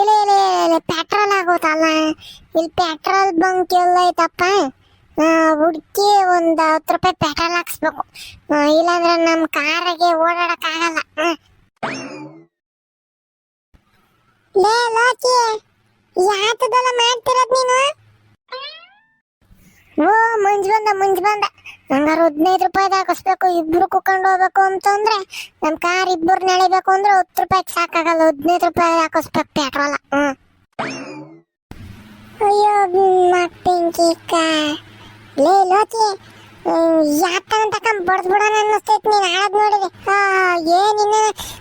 ಇಲ್ಲ ಇಲ್ಲ ಇಲ್ಲ ಪೆಟ್ರೋಲ್ ಆಗೋದಲ್ಲ? ಇಲ್ಲಿ ಪೆಟ್ರೋಲ್ ಬಂಕ್ ಎಲ್ಲ ಐತಪ್ಪ. ಹುಡುಕಿ ಒಂದು ಹತ್ತು ರೂಪಾಯಿ ಪೆಟ್ರೋಲ್ ಹಾಕ್ಸ್ಬೇಕು. ಇಲ್ಲಾಂದ್ರೆ ನಮ್ಮ ಕಾರಿಗೆ ಓಡಾಡಕ್ಕಾಗಲ್ಲ. ಲೇ, ಲೋಕಿ ಯಾತದಲ್ಲ ಮಾಡ್ತಿರೋದು ನೀನು? ಓ, ಮುಂಜ್ ಬಂದ ಮುಂಜ್ ಬಂದ. ಹಂಗಾರ ಹದಿನೈದು ರೂಪಾಯಿದ ಹಾಕಿಸ್ಬೇಕು ಇಬ್ರು ಕುಕೊಂಡು ಹೋಗ್ಬೇಕು ಅಂತಂದ್ರೆ ನಮ್ ಕಾರ್ ಇಬ್ಬರು ನಳಿಬೇಕು ಅಂದ್ರೆ ಹತ್ತು ರೂಪಾಯಿಗೆ ಸಾಕಾಗಲ್ಲ ಹದಿನೈದು ರೂಪಾಯಿ ಹಾಕಿಸ್ಬೇಕು ಪೆಟ್ರೋಲ ಹ್ಮ್. ಅಯ್ಯೋ ಪಿಂಕಿಕ ಲೇ ಲೋಕಿ ಯಾತನ ತಕೊಂಡ್ ಬಡ್ದು ಬಿಡೋಣ ಅನ್ನಿಸ್ತೈತಿ ನೀನು ಆಳದ್ ನೋಡಿದೆ. ಏನಿನ್ನ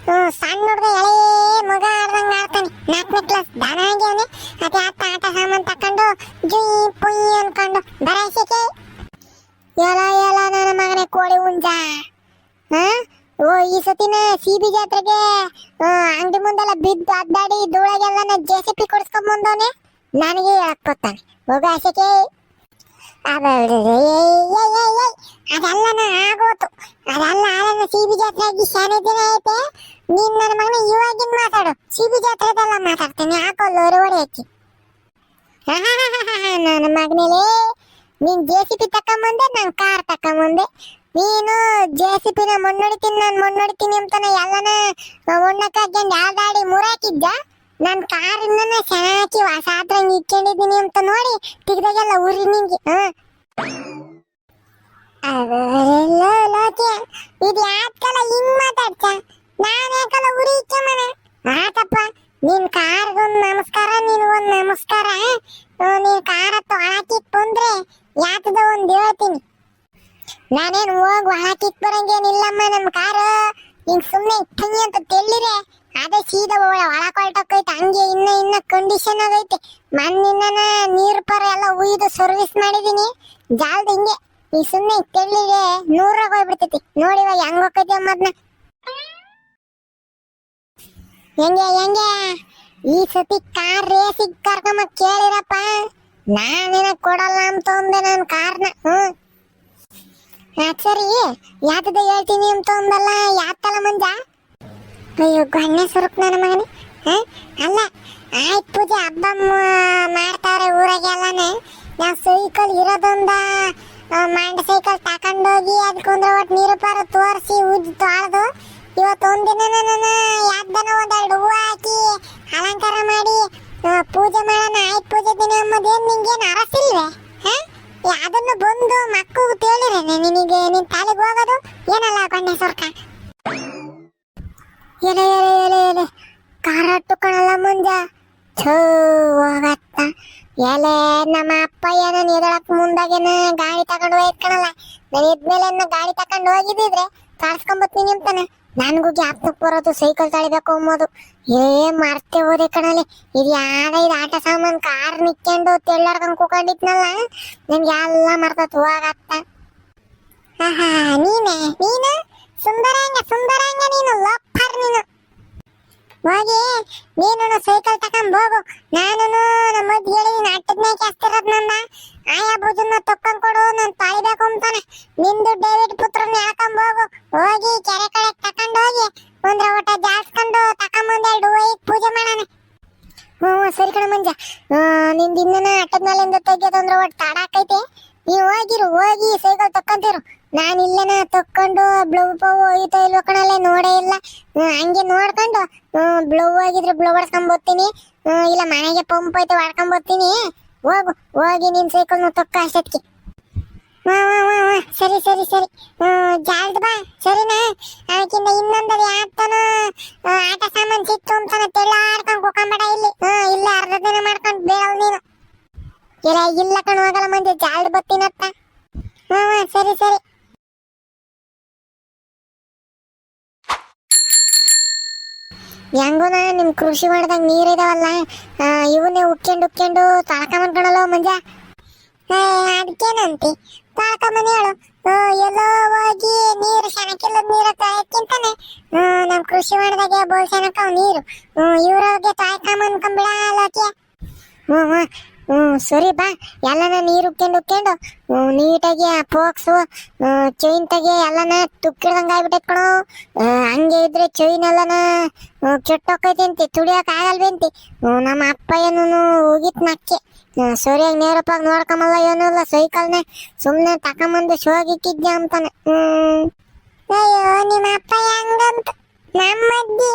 ಹ್ಮ್, ಸಣ್ಣ ಹುಡುಗ ಎಳೆ ಮಗ ಆಡ್ದಂಗ ಆಡ್ತಾನೆ. ನಾಲ್ಕನೇ ಕ್ಲಾಸ್ ದನ ಆಗ್ಯಾವನೆ. ಅದೇ ಆತ ಆಟ ಸಾಮಾನು ತಕೊಂಡು ಜುಯ್ ಪುಯ್ ಅನ್ಕೊಂಡು ಬರಾಯಿಸಿಕೆ ಎಲ ಎಲ ನನ್ನ ಮಗನೇ ಕೋಳಿ ಹುಂಜ. ಹಾ? ಓ, ಈ ಸತಿನ ಸಿಬಿ ಜಾತ್ರೆಗೆ ಅಂಗಡಿ ಮುಂದೆಲ್ಲ ಬಿದ್ದು ಅದ್ದಾಡಿ ಧೂಳಗೆಲ್ಲ ಜೆ ಸಿ ಪಿ ಕೊಡ್ಸ್ಕೊಂಡ್ ಬಂದವನೆ. ನನಗೆ ಹಾಕ್ಕೊತಾನೆ ಹೋಗ ಆಸೆಗೆ ಅದೆಲ್ಲ ಆಗೋತು. ಅದೆಲ್ಲ ಆಳನ್ನ ಸಿಬಿ ಜಾತ್ರೆ ಆಗಿ ಶಾನೆ ದಿನ ಐತೆ. ನೀನ್ ನನ್ನ ಮಗನ ಇವಾಗಿನ ಮಾತಾಡು. ಸಿಬಿ ಜಾತ್ರೆದೆಲ್ಲ ಮಾತಾಡ್ತೀನಿ. ಹಾಕೋಲ್ಲ ಹೊರಗಡೆ ಹಾಕಿ. ನನ್ನ ಮಗನೇಲೆ. ನೀನ್ ಜೆ ಸಿ ಪಿ ತಕೊಂಬಂದೆ, ನಾನು ಕಾರ್ ತಕೊಂಬಂದೆ. ನೀನು ಜೆ ಸಿ ಪಿನ ಮಣ್ಣೊಡಿತೀನಿ ನಾನು ಮಣ್ಣೊಡಿತೀನಿ ಅಂತಾನೆ ಎಲ್ಲನ ಮಣ್ಣಕ್ಕೆ ಹಾಕ್ಯಂಡು ಯಾವ್ದಾಡಿ ಮುರಾಕಿದ್ದ ನನ್ನ ಕಾರಿನ ಚೆನ್ನಾಗಿ ವಾಸ ಆದ್ರಂಗೆ ಇಟ್ಕೊಂಡಿದ್ದೀನಿ ಅಂತ ನೋಡಿ ತೆಗ್ದಾಗೆಲ್ಲ ಉರಿ ನಿಂಗೆ ಹ. ಅದೆಲ್ಲ ಲೋಕೆ, ಇದು ಯಾಕಲ್ಲ ಹಿಂಗ್ ಮಾತಾಡ್ತ ನಾನು ಯಾಕಲ್ಲ ಉರಿ ಆತಪ್ಪ, ನಿನ್ ನಮಸ್ಕಾರ ನೀನು ಒಂದ್ ನಮಸ್ಕಾರ ನೀನ್ ಕಾರ ಹಾಕಿ ಬಂದ್ರೆ ಯಾತದ ಒಂದ್ ಹೇಳ್ತೀನಿ. ನಾನೇನ್ ಹೋಗ್ ಹಾಕಿಟ್ ಬರಂಗೇನಿಲ್ಲಮ್ಮ ನಮ್ ಕಾರು. ಹಿಂಗ್ ಸುಮ್ನೆ ಇಟ್ಟಂಗಿ ಅಂತ ತೆಲ್ಲಿರೆ ಅದೇ ಸೀದಾ ಒಳ ಒಳಕ್ ಹಂಗೆ ಇನ್ನ ಇನ್ನ ಕಂಡೀಷನ್ ಆಗೈತೆ. ಮಣ್ಣಿನ ನೀರ್ ಪರ ಎಲ್ಲ ಉಯ್ದು ಸರ್ವಿಸ್ ಮಾಡಿದೀನಿ. ಜಾಲ್ದ ಹಿಂಗೆ. ಈ ಸುಮ್ನೆ ತೆಳ್ಳಿಗೆ ನೂರಾಗ ಹೋಗ್ಬಿಡ್ತೈತಿ. ನೋಡಿ ಇವಾಗ ಹೆಂಗ್ ಹೋಗ್ತೈತಿ ಅಮ್ಮದ್ನ. ಹೆಂಗೆ ಹೆಂಗೆ? ಈ ಸತಿ ಕಾರ್ ರೇಸಿಗೆ ಕರ್ಕೊಂಬ ಕೇಳಿರಪ್ಪ. ನಾನೇನ ಕೊಡಲ್ಲ ಅಂತ ಅಂದೆ ನನ್ನ ಕಾರ್ನ ಹ್ಮ್. ಸರಿ. ಯಾತದ ಹೇಳ್ತೀನಿ ಅಂತ ಅಂದಲ್ಲ, ಯಾತಲ್ಲ ಮಂಜ? ಅಯ್ಯೋ ಗಣ್ಯ ಸುರುಕ್ ನನ್ನ ಮಗನೇ, ಹ? ಅಲ್ಲ, ಆಯ್ತು ಪೂಜೆ, ಹಬ್ಬ ಮಾಡ್ತಾರೆ ಊರಾಗೆ ಊರಾಗೆಲ್ಲನೆ? ನಾವು ಸೈಕಲ್ ಇರೋದೊಂದ ಮಂಡ ಸೈಕಲ್ ತಕೊಂಡೋಗಿ ಅದಕ್ಕೊಂದ್ರೆ ಒಟ್ಟು ನೀರು ಪಾರ ತೋರಿಸಿ ಉಜ್ಜಿ ತಾಳ್ದು ಇವತ್ತು ಒಂದಿನ ನನ್ನ ಯಾವ್ದನ ಒಂದೆರಡು ಹೂವು ಹಾಕಿ ಅಲಂಕಾರ ಮಾಡಿ ಪೂಜೆ ಮಾಡೋಣ, ಆಯ್ತು ಪೂಜೆ ದಿನ ಅಂಬೋದೇನು ನಿಂಗೇನು ಅರಸಿಲ್ವೇ ಹಾ? ಅದನ್ನು ಬಂದು ಮಕ್ಕಳು ತೇಳಿರೇನೆ ನಿನಗೆ ನಿನ್ನ ತಾಲಿಗೆ ಹೋಗೋದು? ಏನಲ್ಲ ಕಣ್ಣೆ ಸರ್ಕ. ಎಲೆ ಎಲೆ ಎಲೆ ಎಲೆ. ಕಾರಟ್ಟು ಕಣಲ್ಲ ಮುಂದೆ ಹೋಗತ್ತ. ಎಲೆ ನಮ್ಮ ಅಪ್ಪ ಏನ ಎದಳಕ್ ಮುಂದಾಗೇನ ಗಾಡಿ ತಗೊಂಡು ಹೋಯ್ತು ಕಣಲ್ಲ. ನಾನು ಇದ್ಮೇಲೆ ಗಾಡಿ ತಗೊಂಡು ಹೋಗಿದ್ದಿದ್ರೆ ಕಾಡ್ಸ್ಕೊಂಬತ್ತೀನಿ ಅಂತಾನೆ ನನಗೂ ಜ್ಞಾಪಕಕ್ಕೆ ಬರೋದು, ಸೈಕಲ್ ತಳಿಬೇಕು ಅಂಬೋದು ಏ, ಮರ್ತೆ ಹೋದೆ ಕಣಲೆ. ಇದು ಯಾರ ಇದು ಆಟ ಸಾಮಾನು, ಕಾರ್ ನಿಕ್ಕೊಂಡು ತೆಳ್ಳಾಡ್ಕೊಂಡ್ ಕೂಕೊಂಡಿದ್ನಲ್ಲ ನನ್ಗೆ ಎಲ್ಲ ಮರ್ತತ್ ಹೋಗತ್ತ ನೀನೆ, ನೀನು? ಸುಂದರಾಂಗ ಸುಂದರಾಂಗ ನೀನು ನೀನು ಹೋಗಿ ನೀನು ಸೈಕಲ್ ತಕೊಂಡ್ ಹೋಗು. ನಾನು ನಮ್ಮ ಹೇಳಿ ಅಟ್ಟದ್ನೇ ಕೆಸ್ತಿರೋದ್ ನನ್ನ ಆಯಾ ಬುಜನ್ನ ತಕ್ಕೊಂಡ್ ಕೊಡು, ನಾನು ತಾಳಿಬೇಕು ಅಂತಾನೆ. ನಿಂದು ಡೇವಿಡ್ ಪುತ್ರನ ಹೇಳ್ಕೊಂಡ್ ಹೋಗು. ಹೋಗಿ, ಕೆರೆ ಕಡೆ ತಕೊಂಡ್ ಹೋಗಿ, ಒಂದ್ರ ಊಟ ಜಾಸ್ಕೊಂಡು ತಕೊಂಬಂದ್ ಎರಡು ಹೋಗಿ ಪೂಜೆ ಮಾಡೋಣ. ಹ್ಞೂ, ಸರಿ ಕಣ ಮಂಜ. ನಿಂದು ಇನ್ನನ ಅಟ್ಟದ ಮೇಲಿಂದ ಅಂದ್ರೆ ಒಟ್ಟು ತಾಡಾಕೈತೆ. ನೀವು ಹೋಗಿರು, ಹೋಗಿ ಸೈಕಲ್ ತಕ್ಕಂತಿರು. ನಾನು ಇಲ್ಲೇನ ತಕ್ಕೊಂಡು ಬ್ಲೌ ಪವ್ ಹೋಗಿತೋ ಇಲ್ವೋ ಕಣಲ್ಲೇ ನೋಡೇ ಇಲ್ಲ. ಹಂಗೆ ನೋಡ್ಕೊಂಡು ಬ್ಲೌ ಆಗಿದ್ರೆ ಬ್ಲೌ ಹೊಡ್ಸ್ಕೊಂಡ್ ಬರ್ತೀನಿ ಹ್ಮ್, ಇಲ್ಲ ಮನೆಗೆ ಪಂಪ್ ಐತೆ ಹೊಡ್ಕೊಂಡ್ ಬರ್ತೀನಿ ಹೋಗು ಹೋಗಿ ನಿನ್ ಸೈಕಲ್ನ ತಕ್ಕ ಅಷ್ಟೊತ್ತಿಗೆ. ಸರಿ ಸರಿ ಸರಿ. ಜಾಲ್ದ್ ಬಾ ಸರಿನಾ? ಅದಕ್ಕಿಂತ ಇನ್ನೊಂದದು ಯಾತನ ಆಟ ಸಾಮಾನು ಸಿಕ್ತು ಅಂತಾನ ತೆಳ್ಳಾಡ್ಕೊಂಡು ಕುಕೊಂಬೇಡ ಇಲ್ಲಿ. ಇಲ್ಲ ಅರ್ಧ ದಿನ ಮಾಡ್ಕೊಂಡು ಬೇಳವ್ ನೀನು. ಇಲ್ಲ ಇಲ್ಲ ಕಣ ಹೋಗಲ್ಲ ಮಂದಿ ಜಾಲ್ಡ್ ಬತ್ತೀನತ್ತ ಹಾ ಸರಿ ಸರಿ. ಹೆಂಗೋನ ನಿಮ್ಮ ಕೃಷಿ ಮಾಡ್ದಾಗ ನೀರಿದಾವಲ್ಲ ಇವನ್ನೇ ಉಕ್ಕೊಂಡು ಉಕ್ಕೊಂಡು ತಾಳ್ಕೊಂಬನ್ಕಣಲ್ಲ ಮಂಜ. ಅದಕ್ಕೇನಂತಿ ತಾಳ್ಕೊಂಬನಿ ಹೇಳು. ಎಲ್ಲೋ ಹೋಗಿ ನೀರು ಶನಕ್ಕಿಲ್ಲ ನೀರು ತಾಯಕ್ಕಿಂತಾನೆ ನಮ್ಮ ಕೃಷಿ ಮಾಡಿದಾಗ ಬೋಳ್ ಶನಕ ನೀರು. ಇವ್ರಿಗೆ ತಾಯ್ಕೊಂಬನ್ಕೊಂಬಿಡ ಲೋಕಿ ಹ್ಞೂ ಹ್ಞೂ ಹ್ಮ್, ಸರಿ ಬಾ. ಎಲ್ಲನ ನೀರು ಉಕ್ಕೊಂಡು ಉಕ್ಕೊಂಡು ನೀಟಾಗಿ ಆ ಪೋಕ್ಸು ಚೈನ್ ತೆಗಿ ಎಲ್ಲನ ತುಕ್ಕಿಡ್ದಂಗ ಆಗ್ಬಿಟ್ಟೈತ್ ಕಣೋ. ಹಂಗೆ ಇದ್ರೆ ಚೈನ್ ಎಲ್ಲನ ಕೆಟ್ಟೋಕೈತಿ ಅಂತಿ ತುಳಿಯಕ್ ಆಗಲ್ವೇಂತಿ. ನಮ್ಮ ಅಪ್ಪಯ್ಯನೂ ಹೋಗಿತ್ ನಕ್ಕೆ. ಸರಿಯಾಗಿ ನೇರಪ್ಪಾಗಿ ನೋಡ್ಕೊಂಬಲ್ಲ ಏನೂ ಇಲ್ಲ, ಸೈಕಲ್ನ ಸುಮ್ನೆ ತಕೊಂಬಂದು ಶೋಗಿಕ್ಕಿದ್ದೆ ಅಂತಾನೆ. ಹ್ಮ್. ಅಯ್ಯೋ, ನಿಮ್ಮ ಅಪ್ಪ ಹೆಂಗಂತ? ನಮ್ಮಜ್ಜಿ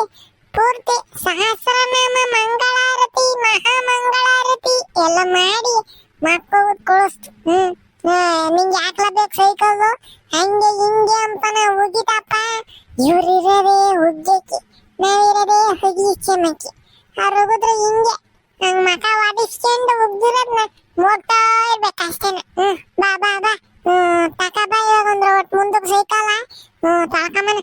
ಪೂರ್ತಿ ಸಹಸ್ರನಾಮ ಮಂಗಳಾರತಿ, ಮಹಾಮಂಗಳಾರತಿ ಎಲ್ಲ ಮಾಡಿ ಮಕ್ಕಳು ಕಳಿಸ್ತು. ಹ್ಮ್ ನಿಂಗೆ ಯಾಕ್ಲಬೇಕು ಸೈಕಲ್ ಹಂಗೆ ಹಿಂಗೆ ಅಂತಾನೆ ಉಗಿತಪ್ಪ. ಇವ್ರಿರೋದೇ ಹುಗ್ಗಕ್ಕೆ ನಾವಿರೋದೇ ಹುಗಿಕ್ಕೆ ಮಕ್ಕಿ ಅವ್ರು ಹೋಗಿದ್ರೆ ಹಿಂಗೆ, ನಂಗೆ ಮಕ ವಾದಿಸ್ಕೊಂಡು ಉಗ್ದಿರೋದ್ನ ನೋಡ್ತಾ ಇರ್ಬೇಕು ಅಷ್ಟೇನ ಹ್ಮ್ ಬಾ ಬಾ ಬಾ ಹ್ಮ್ ತಕ ಬಾ ಇವಾಗ ಒಂದು ಒಟ್ಟು ಮುಂದಕ್ಕೆ ಸೈಕಲ್ಲ ಹ್ಮ್ ತಳ್ಕೊಂಬನ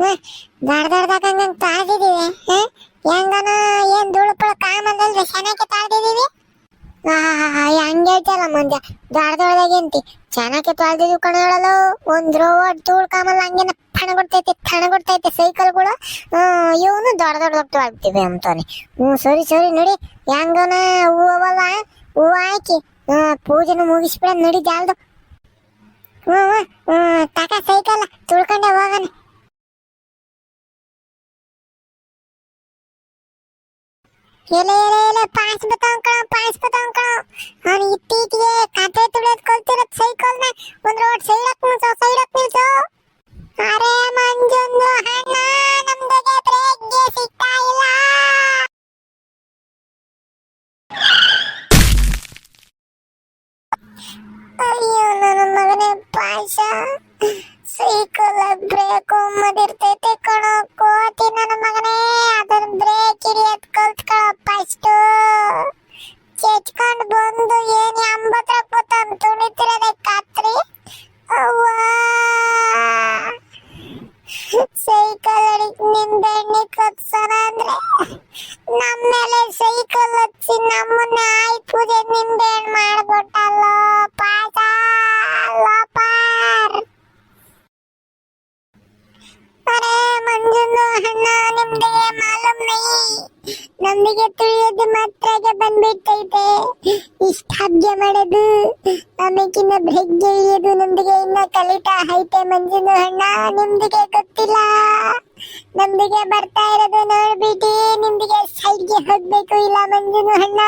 ದೊಡ್ಡ ದೊಡ್ಡದಾಗ ತಾಳ್ದಿದೀವಿ ಹೆಂಗನ ಏನ್ ಧೂಳುಪುಳ ಕಾಮಲ್ದಲ್ರಿ ಚೆನ್ನಾಗಿ ತಾಳ್ದಿದೀವಿ ಹಂಗೆ ಹೇಳ್ತಲ್ಲ ಮಂಜ. ದೊಡ್ಡ ದೊಡ್ಡದಾಗೇಂತಿ ಚೆನ್ನಾಗಿ ತೊಳ್ದಿದ್ವಿ ಕಣ ಹೇಳಲು. ಒಂದ್ ರೋಡ್ ಧೂಳ್ ಕಾಮಲ್ಲ ಹಂಗೇನ ಪಣ ಕೊಡ್ತೈತೆ ತಣ ಕೊಡ್ತೈತೆ ಸೈಕಲ್ಗಳು ಇವನು ದೊಡ್ಡ ದೊಡ್ಡ ದೊಡ್ಡ ತೊಳ್ತೀವಿ ಅಂತಾನೆ. ಹ್ಞೂ ಸರಿ ಸರಿ, ನೋಡಿ. ಹೆಂಗನ ಹೂವಲ್ಲ ಹೂವು ಹಾಕಿ ಪೂಜೆನ ಮುಗಿಸ್ಬಿಡ, ನಡಿ ಜಾಲ್ದು. ಹ್ಞೂ ಹ್ಞೂ ತಕ ಸೈಕಲ್ ತುಳ್ಕೊಂಡೆ ಹೋಗಣ. ಎಲೆ ಎಲೆ ಎಲೆ ಪಾಸ್ ಬತಾವ್ ಕಣ ಪಾಸ್ ಬತಾವ್ ಕಣ ಅವ್ನು ಇತ್ತೀಚೆಗೆ ಕತೆ ತುಳಿಯೋದ್ ಕಲ್ತಿರೋದ್ ಸೈಕಲ್ನ ಒಂದ್ ರೋಡ್ ಸೈಡಕ್ ನಿಲ್ಸೋ ಸೈಡಕ್ ನಿಲ್ಸೋ ಅರೆ ಮಂಜುಂದು ಅಣ್ಣ ನಮ್ದಗೆ ಬ್ರೇಕ್ಗೆ ಅದನ್ನ ಬ್ರೇಕ್ ಹಿಡಿಯೋದ್ ಕಲ್ತ್ಕೊಳ್ಳೋ ಫಸ್ಟ್ ಚೆಚ್ಕೊಂಡ್ ಬಂದು ಏನ್ ಎಂಬತ್ತರ ಕೂತಂದ್ ತುಳಿತಿರೋದೆ ಕತ್ರಿ ಅವ್ವಾ ಸೈಕಲ್ ಅಡಿಕ್ ನಿಂಬೆ ಎಣ್ಣೆ ಕತ್ಸೋಣ ಅಂದ್ರೆ ನಮ್ಮ ಮೇಲೆ ಸೈಕಲ್ ಹಚ್ಚಿ ನಮ್ಮನ್ನ ಆಯ್ ಪೂಜೆ ನಿಂಬೆ ತಿಳಿಯೋದು ಮಾತ್ರಗೆ ಬಂದ್ಬಿಟ್ಟೈತೆ. ಇಷ್ಟ ಹಬ್ಗೆ ಮಾಡೋದು. ಆಮೇಕಿನ ಬ್ರೆಗ್ಗೆ ಇಳಿಯೋದು ನಮ್ದಿಗೆ ಇನ್ನ ಕಲಿತಾ ಐತೆ ಮಂಜುಂದು ಅಣ್ಣ. ನಿಮ್ದಿಗೆ ಗೊತ್ತಿಲ್ಲ. ನಮ್ದಿಗೆ ಬರ್ತಾ ಇರೋದು ನೋಡ್ಬಿಟ್ಟು ನಿಮ್ದಿಗೆ ಸೈಡ್ಗೆ ಹೋಗ್ಬೇಕು ಇಲ್ಲ ಮಂಜುನು ಅಣ್ಣ.